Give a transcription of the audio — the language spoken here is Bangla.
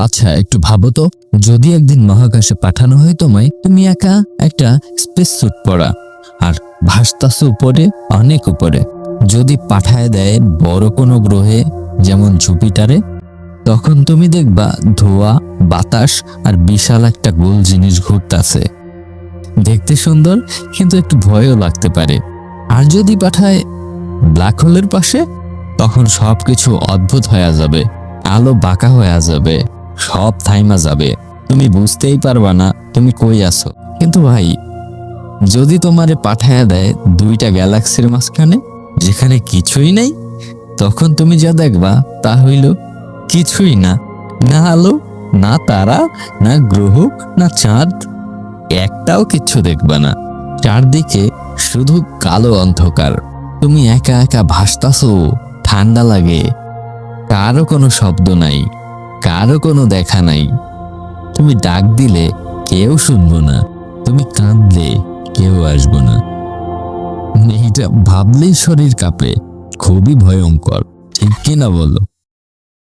আচ্ছা একটু ভাবো তো। যদি একদিন মহাকাশে পাঠানো হয় তোমায়, তুমি একা একটা স্পেস স্যুট পরা। আর ভাসতাছো উপরে, অনেক উপরে। যদি পাঠায় দেয় বড় কোনো গ্রহে, যেমন জুপিটারে, তখন তুমি দেখবা ধোয়া, বাতাস আর বিশাল একটা গোল জিনিস ঘুরতাছে। দেখতে সুন্দর, কিন্তু একটু ভয়ও লাগতে পারে। আর যদি পাঠায় ব্ল্যাক হোলের পাশে, তখন সবকিছু অদ্ভুত হয়ে যাবে, আলো বাঁকা হয়ে যাবে। সব থাইমা যাবে। তুমি বুঝতেই পারবা না, তুমি কই আছো? কিন্তু ভাই, যদি তোমারে পাঠায়া দেয় দুইটা গ্যালাক্সির মাঝখানে, যেখানে কিছুই নেই, তখন তুমি যা দেখবা তা হইল কিছুই না। না আলো, না তারা, না গ্রহ, না চাঁদ, একটাও কিচ্ছু দেখবা না। চারদিকে শুধু কালো অন্ধকার। তুমি একা একা ভাসতাছো, ঠান্ডা লাগে। কারও কোনো শব্দ নাই। কারও কোনো দেখা নাই। তুমি ডাক দিলে কেউ শুনব না। তুমি কাঁদলে কেউ আসব না। এইটা ভাবলেই শরীর কাঁপে। খুবই ভয়ঙ্কর। ঠিক কিনা বলো?